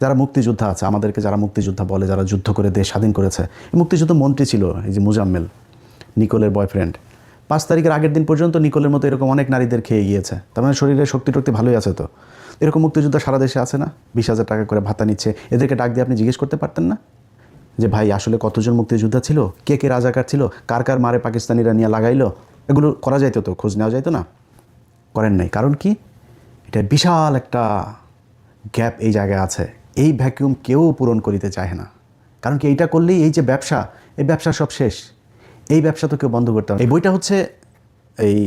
যারা মুক্তিযোদ্ধা আছে, আমাদেরকে যারা মুক্তিযোদ্ধা বলে, যারা যুদ্ধ করে দেশ স্বাধীন করেছে। মুক্তিযুদ্ধ মন্ত্রী ছিল, এই যে মুজাম্মেল, নিকোলের বয়ফ্রেন্ড পাঁচ তারিখের আগের দিন পর্যন্ত নিকোলের মতো এরকম অনেক নারীদের খেয়ে গিয়েছে। তার মানে শরীরে শক্তি টক্তি ভালোই আছে তো। এরকম মুক্তিযোদ্ধা সারা দেশে আছে না? বিশ হাজার টাকা করে ভাতা নিচ্ছে। এদেরকে ডাক দিয়ে আপনি জিজ্ঞেস করতে পারতেন না? যে ভাই, আসলে কতজন মুক্তিযোদ্ধা ছিল? কে কে রাজাকার ছিল? কার কার মারে পাকিস্তানিরা নিয়ে লাগাইলো? এগুলো করা যাইতো তো, খোঁজ নেওয়া যাইতো না? করেন নাই। কারণ কি? এটা বিশাল একটা গ্যাপ এই জায়গায় আছে। এই ভ্যাকিউম কেউ পূরণ করিতে চায় না। কারণ কি এইটা করলেই এই যে ব্যবসা, এই ব্যবসা সব শেষ। এই ব্যবসা তো কেউ বন্ধ করতে হবে এই বইটা হচ্ছে এই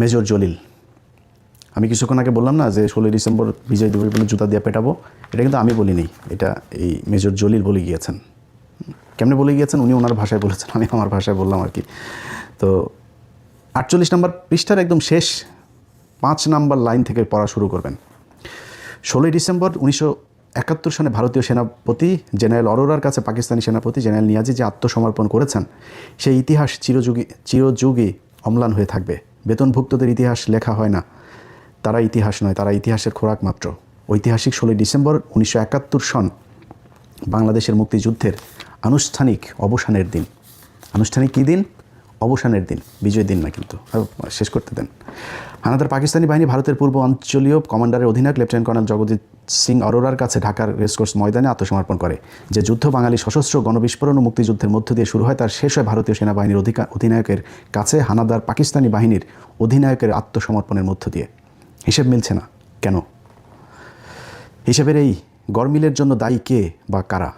মেজর জলিল। আমি কিছুক্ষণ আগে বললাম না যে, ষোলোই ডিসেম্বর বিজয় দিবস বলে জুতা দিয়ে পেটাবো? এটা কিন্তু আমি বলিনি এটা এই মেজর জলিল বলে গিয়েছেন। কেমনে বলে গিয়েছেন? উনি ওনার ভাষায় বলেছেন, আমি আমার ভাষায় বললাম আর কি। তো আটচল্লিশ নম্বর পৃষ্ঠার একদম শেষ পাঁচ নাম্বার লাইন থেকে পড়া শুরু করবেন। ষোলোই ডিসেম্বর উনিশশো একাত্তর সনে ভারতীয় সেনাপতি জেনারেল অরোরার কাছে পাকিস্তানি সেনাপতি জেনারেল নিয়াজি যে আত্মসমর্পণ করেছেন, সেই ইতিহাস চিরযুগী চিরযুগী অম্লান হয়ে থাকবে। বেতনভুক্তদের ইতিহাস লেখা হয় না। তারা ইতিহাস নয়, তারা ইতিহাসের খোরাক মাত্র। ঐতিহাসিক ষোলোই ডিসেম্বর উনিশশো একাত্তর সন, বাংলাদেশের মুক্তিযুদ্ধের আনুষ্ঠানিক অবসানের দিন। আনুষ্ঠানিক কী দিন? অবসানের দিন বিজয় দিন না কিন্তু। শেষ করতে দেন। হানাদার পাকিস্তানি বাহিনী ভারতের পূর্ব অঞ্চলীয় কমান্ডারের অধিনায়ক লেফটেন্যান্ট কর্নেল জগজিৎ সিং অরোরার কাছে ঢাকার রেসকোর্স ময়দানে আত্মসমর্পণ করে, যে যুদ্ধ বাঙালি সশস্ত্র গণবিস্ফোরণ ও মুক্তিযুদ্ধের মধ্য দিয়ে শুরু হয়, তার শেষ হয় ভারতীয় সেনাবাহিনীর অধিনায়কের কাছে হানাদার পাকিস্তানি বাহিনীর অধিনায়কের আত্মসমর্পণের মধ্য দিয়ে। হিসেব মিলছে না। কেন? হিসেবের এই গরমিলের জন্য দায়ী কে বা কারা?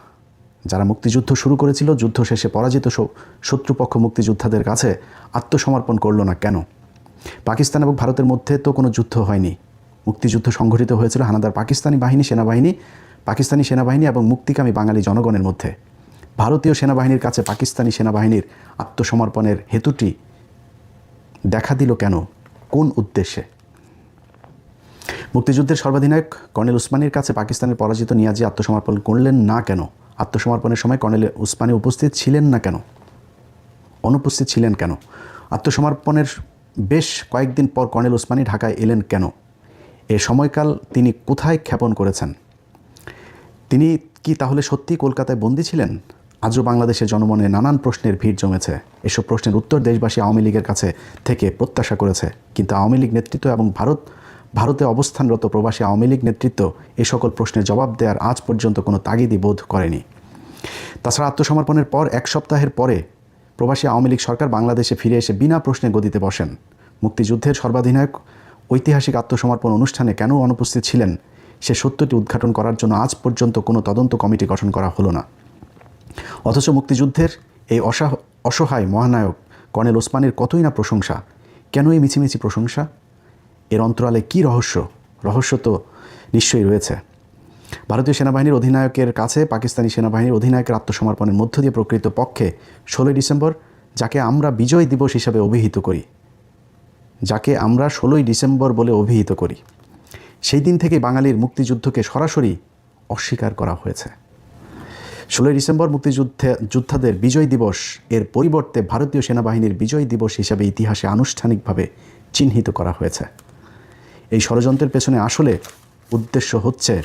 যারা মুক্তিযুদ্ধ শুরু করেছিল, যুদ্ধ শেষে পরাজিত শত্রুপক্ষ মুক্তিযোদ্ধাদের কাছে আত্মসমর্পণ করল না কেন? পাকিস্তান এবং ভারতের মধ্যে তো কোনো যুদ্ধ হয়নি। মুক্তিযুদ্ধ সংঘটিত হয়েছিল হানাদার পাকিস্তানি বাহিনী, সেনাবাহিনী, পাকিস্তানি সেনাবাহিনী এবং মুক্তিকামী বাঙালি জনগণের মধ্যে। ভারতীয় সেনাবাহিনীর কাছে পাকিস্তানি সেনাবাহিনীর আত্মসমর্পণের হেতুটি দেখা দিল কেন? কোন উদ্দেশ্যে? মুক্তিযুদ্ধের সর্বাধিনায়ক কর্নেল উসমানীর কাছে পাকিস্তানের পরাজিত নিয়াজি আত্মসমর্পণ করলেন না কেন? আত্মসমর্পণের সময় কর্নেল উসমানী উপস্থিত ছিলেন না কেন? অনুপস্থিত ছিলেন কেন? আত্মসমর্পণের বেশ কয়েকদিন পর কর্নেল উসমানী ঢাকায় এলেন কেন? এ সময়কাল তিনি কোথায় ক্ষেপণ করেছেন? তিনি কি তাহলে সত্যি কলকাতায় বন্দী ছিলেন? আজও বাংলাদেশের জনমনে নানান প্রশ্নের ভিড় জমেছে। এসব প্রশ্নের উত্তর দেশবাসী আওয়ামী লীগের কাছে থেকে প্রত্যাশা করেছে। কিন্তু আওয়ামী লীগ নেতৃত্ব এবং ভারত ভারতে অবস্থানরত প্রবাসী আওয়ামী লীগ নেতৃত্ব এ সকল প্রশ্নের জবাব দেওয়ার আজ পর্যন্ত কোনো তাগিদি বোধ করেনি। তাছাড়া আত্মসমর্পণের পর এক সপ্তাহের পরে প্রবাসী আওয়ামী লীগ সরকার বাংলাদেশে ফিরে এসে বিনা প্রশ্নে গদিতে বসেন। মুক্তিযুদ্ধের সর্বাধিনায়ক, ঐতিহাসিক আত্মসমর্পণ অনুষ্ঠানে কেন অনুপস্থিত ছিলেন সে সত্যটি উদ্ঘাটন করার জন্য আজ পর্যন্ত কোনো তদন্ত কমিটি গঠন করা হলো না। অথচ মুক্তিযুদ্ধের এই অসাহ, অসহায় মহানায়ক কর্নেল ওসমানের কতই না প্রশংসা কেন এই মিছিমিছি প্রশংসা? এর অন্তরালে কী রহস্য? রহস্য তো নিশ্চয়ই রয়েছে। ভারতীয় সেনাবাহিনীর অধিনায়কের কাছে পাকিস্তানি সেনাবাহিনীর অধিনায়কের আত্মসমর্পণের মধ্য দিয়ে প্রকৃত পক্ষে ষোলোই ডিসেম্বর, যাকে আমরা বিজয় দিবস হিসাবে অভিহিত করি। যাকে আমরা ষোলোই ডিসেম্বর বলে অভিহিত করি। সেই দিন থেকে বাঙালির মুক্তিযুদ্ধকে সরাসরি অস্বীকার করা হয়েছে। ষোলোই ডিসেম্বর মুক্তিযুদ্ধে, যোদ্ধাদের বিজয় দিবস এর পরিবর্তে ভারতীয় সেনাবাহিনীর বিজয় দিবস হিসাবে ইতিহাসে আনুষ্ঠানিকভাবে চিহ্নিত করা হয়েছে। এই ষড়যন্ত্রের পেছনে আসলে উদ্দেশ্য হচ্ছে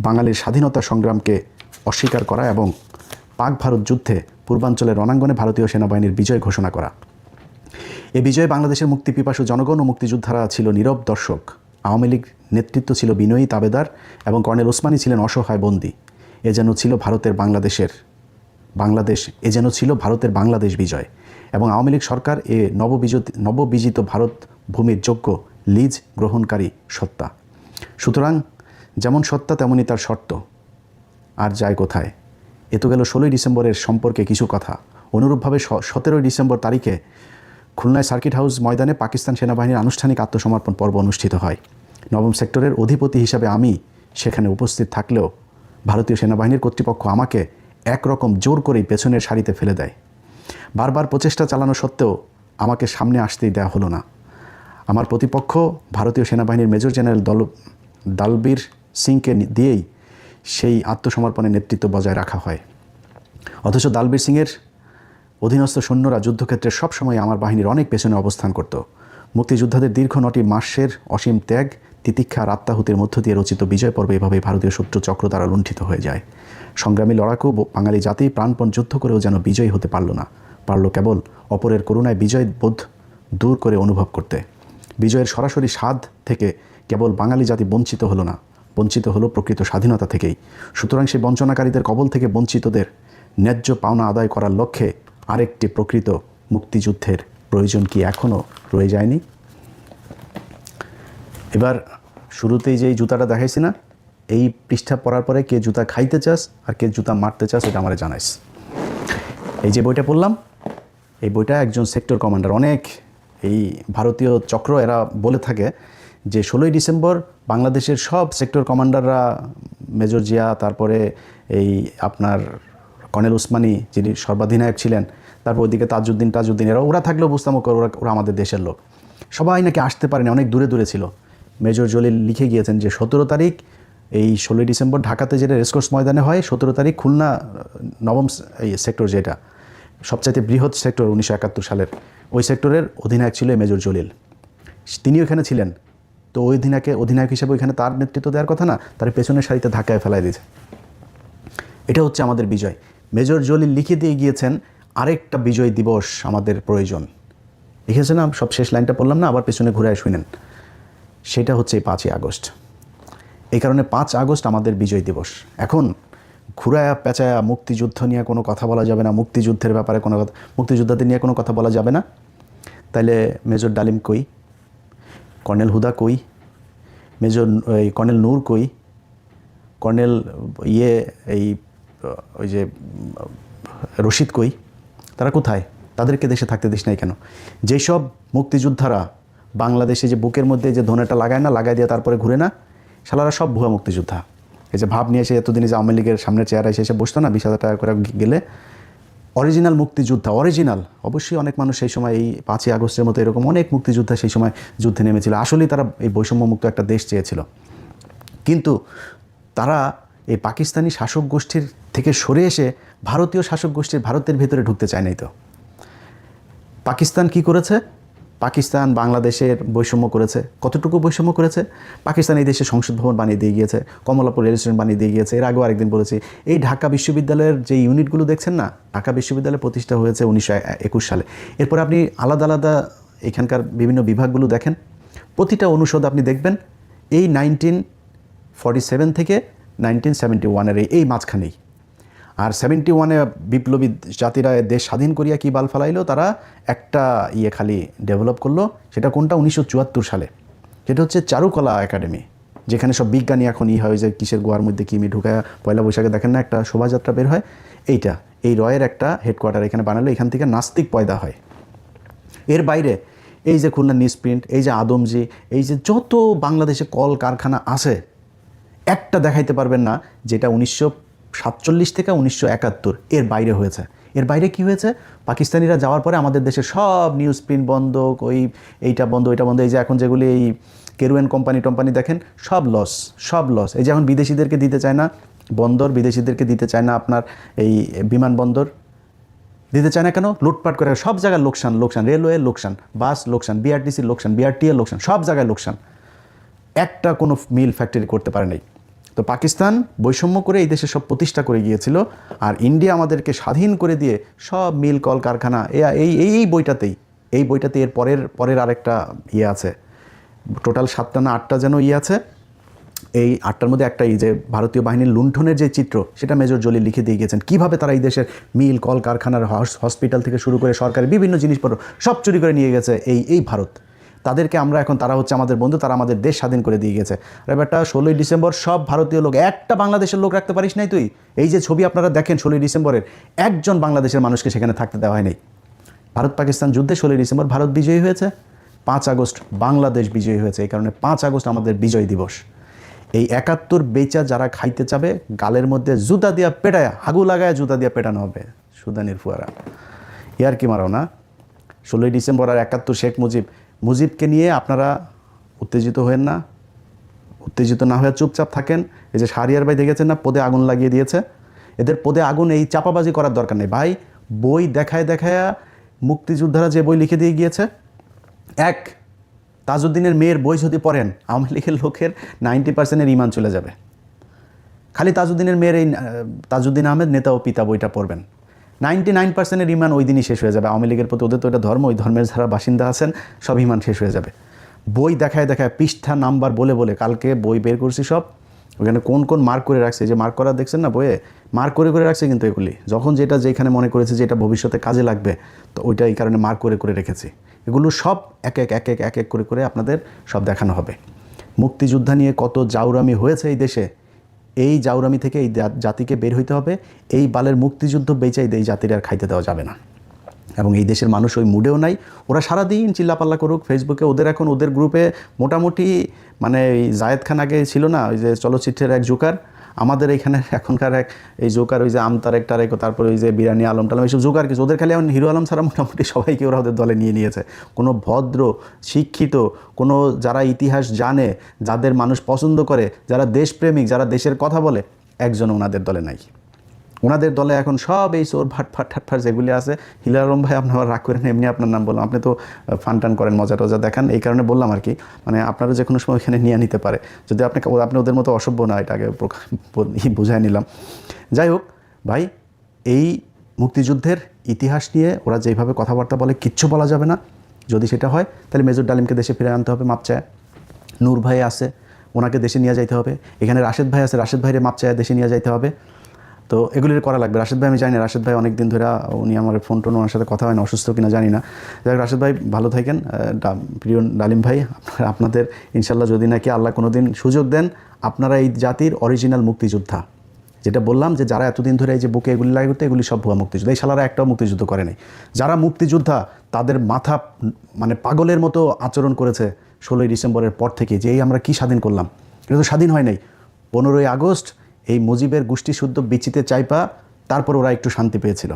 বাঙালির স্বাধীনতা সংগ্রামকে অস্বীকার করা এবং পাক ভারত যুদ্ধে পূর্বাঞ্চলের রণাঙ্গনে ভারতীয় সেনাবাহিনীর বিজয় ঘোষণা করা। এ বিজয়ে বাংলাদেশের মুক্তি পিপাসু জনগণ ও মুক্তিযোদ্ধারা ছিল নীরব দর্শক। আওয়ামী লীগ নেতৃত্ব ছিল বিনয়ী তাবেদার এবং কর্নেল ওসমানী ছিলেন অসহায় বন্দী। এ যেন ছিল ভারতের বাংলাদেশের, বাংলাদেশ, এ যেন ছিল ভারতের বাংলাদেশ বিজয়। এবং আওয়ামী লীগ সরকার এ নববিজিত নববিজিত ভারত ভূমির যোগ্য লিজ গ্রহণকারী সত্তা। সুতরাং যেমন সত্তা তেমনই তার শর্ত। আর যায় কোথায়? এ তো গেল ষোলোই ডিসেম্বরের সম্পর্কে কিছু কথা। অনুরূপভাবে সতেরোই ডিসেম্বর তারিখে খুলনায় সার্কিট হাউস ময়দানে পাকিস্তান সেনাবাহিনীর আনুষ্ঠানিক আত্মসমর্পণ পর্ব অনুষ্ঠিত হয়। নবম সেক্টরের অধিপতি হিসাবে আমি সেখানে উপস্থিত থাকলেও ভারতীয় সেনাবাহিনীর কর্তৃপক্ষ আমাকে একরকম জোর করেই পেছনের সারিতে ফেলে দেয়। বারবার প্রচেষ্টা চালানো সত্ত্বেও আমাকে সামনে আসতেই দেওয়া হলো না। আমার প্রতিপক্ষ ভারতীয় সেনাবাহিনীর মেজর জেনারেল দল দালবীর সিংকে দিয়েই সেই আত্মসমর্পণের নেতৃত্ব বজায় রাখা হয়। অথচ দালবীর সিংয়ের অধীনস্থ সৈন্যরা যুদ্ধক্ষেত্রে সবসময় আমার বাহিনীর অনেক পেছনে অবস্থান করত। মুক্তিযোদ্ধাদের দীর্ঘ নটি মাসের অসীম ত্যাগ, তিতিক্ষা আত্মাহুতির মধ্য দিয়ে রচিত বিজয় পর্বে এভাবে ভারতীয় শত্রু চক্র দ্বারা লুণ্ঠিত হয়ে যায়। সংগ্রামী লড়াকু বাঙালি জাতি প্রাণপণ যুদ্ধ করেও যেন বিজয়ী হতে পারল না, পারল কেবল অপরের করুণায় বিজয় বোধ দূর করে অনুভব করতে। বিজয়ের সরাসরি স্বাদ থেকে কেবল বাঙালি জাতি বঞ্চিত হলো না, বঞ্চিত হলো প্রকৃত স্বাধীনতা থেকেই। সুতরাং সেই বঞ্চনাকারীদের কবল থেকে বঞ্চিতদের ন্যায্য পাওনা আদায় করার লক্ষ্যে আরেকটি প্রকৃত মুক্তিযুদ্ধের প্রয়োজন কি এখনও রয়ে যায়নি? এবার শুরুতেই যে এই জুতাটা দেখাইছি না, এই পৃষ্ঠা পড়ার পরে কে জুতা খাইতে চাস আর কে জুতা মারতে চাস এটা আমার জানাইস। এই যে বইটা পড়লাম, এই বইটা একজন সেক্টর কমান্ডার, অনেক এই ভারতীয় চক্র এরা বলে থাকে যে ষোলোই ডিসেম্বর বাংলাদেশের সব সেক্টর কমান্ডাররা, মেজর জিয়া, তারপরে এই আপনার কর্নেল উসমানী যিনি সর্বাধিনায়ক ছিলেন, তারপর ওইদিকে তাজউদ্দিন তাজউদ্দিন এরা ওরা থাকলেও বুঝতাম ওরা ওরা আমাদের দেশের লোক। সবাই নাকি আসতে পারেনি, অনেক দূরে দূরে ছিল। মেজর জলিল লিখে গিয়েছেন যে সতেরো তারিখ এই ষোলোই ডিসেম্বর ঢাকাতে যেটা রেসকোর্স ময়দানে হয়, সতেরো তারিখ খুলনা নবম এই সেক্টর যেটা সবচাইতে বৃহৎ সেক্টর উনিশশো একাত্তর সালের। ওই সেক্টরের অধিনায়ক ছিল মেজর জলিল। তিনি এখানে ছিলেন। তো ওই অধিনায়কে, অধিনায়ক হিসেবে ওইখানে তার নেতৃত্ব দেওয়ার কথা না, তার পেছনের সারিতে ধাক্কায় ফেলাই দিয়েছে। এটা হচ্ছে আমাদের বিজয়। মেজর জলিল লিখে দিয়ে গিয়েছেন আরেকটা বিজয় দিবস আমাদের প্রয়োজন। লিখেছে না সব শেষ লাইনটা পড়লাম না, আবার পেছনে ঘুরে শুনেন। সেটা হচ্ছে পাঁচই আগস্ট। এই কারণে পাঁচ আগস্ট আমাদের বিজয় দিবস। এখন ঘুরায়া, পেঁচায়া, মুক্তিযুদ্ধ নিয়ে কোনো কথা বলা যাবে না, মুক্তিযুদ্ধের ব্যাপারে কোনো কথা মুক্তিযোদ্ধাদের নিয়ে কোনো কথা বলা যাবে না। তাইলে মেজর ডালিম কই? কর্নেল হুদা কই? মেজর এই কর্নেল নূর কই? কর্নেল ইয়ে এই ওই যে রশিদ কই? তারা কোথায়? তাদেরকে দেশে থাকতে দিস নাই কেন? যেসব মুক্তিযোদ্ধারা বাংলাদেশে যে বুকের মধ্যে যে ধনেটা লাগায় না লাগাই দিয়ে তারপরে ঘুরে না, শালারা সব ভুয়া মুক্তিযোদ্ধা। এই যে ভাব নিয়ে এসে এতদিনে যে আওয়ামী লীগের সামনে চেয়ারে এসে এসে বসতো না, বিশ হাজার টাকা করে গেলে অরিজিনাল মুক্তিযোদ্ধা অরিজিনাল অবশ্যই অনেক মানুষ সেই সময় এই পাঁচই আগস্টের মতো এরকম অনেক মুক্তিযোদ্ধা সেই সময় যুদ্ধে নেমেছিল। আসলেই তারা এই বৈষম্যমুক্ত একটা দেশ চেয়েছিল। কিন্তু তারা এই পাকিস্তানি শাসক গোষ্ঠীর থেকে সরে এসে ভারতীয় শাসক গোষ্ঠীর ভারতের ভেতরে ঢুকতে চায় নাই তো। পাকিস্তান কি করেছে? পাকিস্তান বাংলাদেশের বৈষম্য করেছে। কতটুকু বৈষম্য করেছে? পাকিস্তান এই দেশে সংসদ ভবন বানিয়ে দিয়ে গিয়েছে, কমলাপুর রেল স্টেশন বানিয়ে দিয়ে গিয়েছে। এর আগেও আরেকদিন বলেছি, এই ঢাকা বিশ্ববিদ্যালয়ের যে ইউনিটগুলো দেখছেন না, ঢাকা বিশ্ববিদ্যালয় প্রতিষ্ঠা হয়েছে উনিশশো একুশ সালে। এরপর আপনি আলাদা আলাদা এখানকার বিভিন্ন বিভাগগুলো দেখেন। প্রতিটা অনুষদ আপনি দেখবেন, এই নাইনটিন সেভেন থেকে নাইনটিন সেভেন্টি ওয়ানের এই মাঝখানেই। আর সেভেন্টি ওয়ানে বিপ্লবী জাতিরা দেশ স্বাধীন করিয়া কি বাল ফালাইলো? তারা একটা ইয়ে খালি ডেভেলপ করল, সেটা কোনটা? উনিশশো চুয়াত্তর সালে। সেটা হচ্ছে চারুকলা একাডেমি, যেখানে সব বিজ্ঞানী এখন ই হয় যে কিসের গোয়ার মধ্যে কিমি ঢুকায়, পয়লা বৈশাখে দেখেন না একটা শোভাযাত্রা বের হয়? এইটা, এই রয়ের একটা হেডকোয়ার্টার এখানে বানালো, এখান থেকে নাস্তিক পয়দা হয়। এর বাইরে, এই যে খুলনা নিউজ প্রিন্ট এই যে আদমজি, এই যে যত বাংলাদেশে কল কারখানা আছে, একটা দেখাইতে পারবেন না যেটা উনিশশো সাতচল্লিশ থেকে উনিশশো একাত্তর এর বাইরে হয়েছে। এর বাইরে কি হয়েছে? পাকিস্তানিরা যাওয়ার পরে আমাদের দেশে সব নিউজ প্রিন্ট বন্ধ, ওই এইটা বন্ধ, ওইটা বন্ধ, এই যে এখন যেগুলি এই কেরুয়েন কোম্পানি টোম্পানি দেখেন, সব লস সব লস এই যে এখন বিদেশিদেরকে দিতে চায় না বন্দর, বিদেশিদেরকে দিতে চায় না আপনার এই বিমানবন্দর দিতে চায় না কেন? লুটপাট করে, সব জায়গায় লোকসান লোকসান রেলওয়ে লোকসান বাস লোকসান বিআরটিসির লোকসান বিআরটিএর লোকসান, সব জায়গায় লোকসান। একটা কোনো মিল ফ্যাক্টরি করতে পারে নাই। তো পাকিস্তান বৈষম্য করে এই দেশে সব প্রতিষ্ঠা করে গিয়েছিল আর ইন্ডিয়া আমাদেরকে স্বাধীন করে দিয়ে সব মিল কল কারখানা এই এই এই বইটাতেই, এই বইটাতে এর পরের পরের আরেকটা ইয়ে আছে। টোটাল সাতটা না আটটা যেন ইয়ে আছে। এই আটটার মধ্যে একটাই যে ভারতীয় বাহিনীর লুণ্ঠনের যে চিত্র, সেটা মেজর জলি লিখে দিয়ে গিয়েছেন। কীভাবে তারা এই দেশের মিল কল কারখানার হসপিটাল থেকে শুরু করে সরকারি বিভিন্ন জিনিসপত্র সব চুরি করে নিয়ে গেছে এই এই ভারত। তাদেরকে আমরা এখন, তারা হচ্ছে আমাদের বন্ধু, তারা আমাদের দেশ স্বাধীন করে দিয়ে গেছে। ব্যাপারটা ষোলোই ডিসেম্বর সব ভারতীয় লোক, একটা বাংলাদেশের লোক রাখতে পারিস নাই তুই? এই যে ছবি আপনারা দেখেন ষোলোই ডিসেম্বরের, একজন বাংলাদেশের মানুষকে সেখানে থাকতে দেওয়া হয়নি ভারত পাকিস্তান যুদ্ধে ষোলোই ডিসেম্বর ভারত বিজয়ী হয়েছে, পাঁচ আগস্ট বাংলাদেশ বিজয়ী হয়েছে, এই কারণে পাঁচ আগস্ট আমাদের বিজয় দিবস। এই একাত্তর বেচা যারা খাইতে চাবে, গালের মধ্যে জুতা দিয়া পেটায়, হাগু লাগায় জুতা দিয়া পেটানো হবে, সুদানির ফুয়ারা। ইয়ার কি মারাও না? ষোলোই ডিসেম্বর আর একাত্তর শেখ মুজিব মুজিবকে নিয়ে আপনারা উত্তেজিত হয়েন না। উত্তেজিত না হয়ে চুপচাপ থাকেন। এই যে সারিয়ার ভাই দেখেছেন না, পদে আগুন লাগিয়ে দিয়েছে। এদের পদে আগুন এই চাপাবাজি করার দরকার নেই। ভাই, বই দেখায় দেখায় মুক্তিযোদ্ধারা যে বই লিখে দিয়ে গিয়েছে। এক, তাজউদ্দিনের মেয়ের বই যদি পড়েন। আওয়ামী লীগের লোকের নাইনটি পার্সেন্টের ইমান চলে যাবে। খালি তাজউদ্দিনের মেয়ের এই তাজউদ্দিন আহমেদ নেতা ও পিতা বইটা পড়বেন। নাইনটি নাইন পার্সেন্টের ইমান ওই দিনই শেষ হয়ে যাবে। আওয়ামী লীগের প্রতি ওদের তো এটা ধর্ম, ওই ধর্মের যারা বাসিন্দা আছেন, সব ইমান শেষ হয়ে যাবে। বই দেখায় দেখায় পৃষ্ঠা, নাম্বার, বলে বলে, কালকে বই বের করছি সব। ওখানে কোন কোন মার্ক করে রাখছে যে মার্ক করা দেখছেন না বইয়ে? মার্ক করে করে রাখছে কিন্তু এগুলি। যখন যেটা যেখানে মনে করেছে যে এটা ভবিষ্যতে কাজে লাগবে, তো ওইটা এই কারণে মার্ক করে করে রেখেছি। এগুলো সব এক এক এক এক এক এক করে করে আপনাদের সব দেখানো হবে। মুক্তিযোদ্ধা নিয়ে কত জাউরামি হয়েছে এই দেশে এই জাউরামি থেকে এই জাতিকে বের হইতে হবে। এই বালের মুক্তিযুদ্ধ বেচাই এই জাতির আর খাইতে দেওয়া যাবে না। এবং এই দেশের মানুষ ওই মুডেও নাই। ওরা সারাদিন চিল্লাপাল্লা করুক ফেসবুকে ওদের এখন ওদের গ্রুপে মোটামুটি মানে জায়েদ খান আগে ছিল না, ওই যে চলচ্চিত্রের এক জোকার। আমাদের এখানে এখনকার এক, এই জোকার, ওই যে আমতারেক টারেক তারপরে ওই যে বিরানি আলম টালম, এইসব জোকার কিছু ওদের খালি এখন হিরো আলম ছাড়া মোটামুটি সবাইকে ওরা ওদের দলে নিয়ে নিয়েছে। কোনো ভদ্র, শিক্ষিত, কোনো যারা ইতিহাস জানে, যাদের মানুষ পছন্দ করে, যারা দেশপ্রেমিক, যারা দেশের কথা বলে একজন ওনাদের দলে নাই। ওনাদের দলে এখন সব এই চোর, ভাট, ফাট, ঠাট, ফাট যেগুলি আছে। হিলারম ভাই আপনি আবার রাগ করেন এমনি আপনার নাম বললাম। আপনি তো ফান টান করেন, মজা টজা দেখান। এই কারণে বললাম আর কি মানে আপনারা যে কোনো সময় এখানে নিয়ে নিতে পারে। যদি আপনি আপনি ওদের মতো অসভ্য না, এটা আগে বুঝাই নিলাম। যাই হোক, ভাই, এই মুক্তিযুদ্ধের ইতিহাস নিয়ে ওরা যেইভাবে কথাবার্তা বলে, কিচ্ছু বলা যাবে না। যদি সেটা হয়, তাহলে মেজর ডালিমকে দেশে ফিরে আনতে হবে মাপ চায়। নূর ভাই আছে, ওনাকে দেশে নিয়ে যাইতে হবে। এখানে রাশেদ ভাই আছে, রাশেদ ভাইয়ের মাপ চায় দেশে নিয়ে যাইতে হবে। তো এগুলির করা লাগবে। রাশেদ ভাই আমি জানি না রাশেদ ভাই অনেক দিন ধরে উনি আমার ফোন টোন ওনার সাথে কথা হয় না অসুস্থ কিনা জানি না। যাই হোক, রাশেদ ভাই ভালো থাকেন। প্রিয় ডালিম ভাই আপনাদের ইনশাল্লাহ যদি নাকি আল্লাহ কোনো দিন সুযোগ দেন আপনারা এই জাতির অরিজিনাল মুক্তিযোদ্ধা। যেটা বললাম যে যারা এতদিন ধরে এই যে বুকে এগুলি লাগে এগুলি সব ভুয়া মুক্তিযুদ্ধ। এই শালারা একটাও মুক্তিযুদ্ধ করে নাই। যারা মুক্তিযোদ্ধা তাদের মাথা মানে পাগলের মতো আচরণ করেছে ষোলোই ডিসেম্বরের পর থেকে যে এই আমরা কি স্বাধীন করলাম? এটা তো স্বাধীন হয় নাই। পনেরোই আগস্ট এই মুজিবের গোষ্ঠী শুদ্ধ বিচিতে চাইপা, তারপর ওরা একটু শান্তি পেয়েছিল।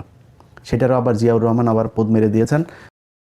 সেটারও আবার জিয়াউর রহমান আবার পদ মেরে দিয়েছেন।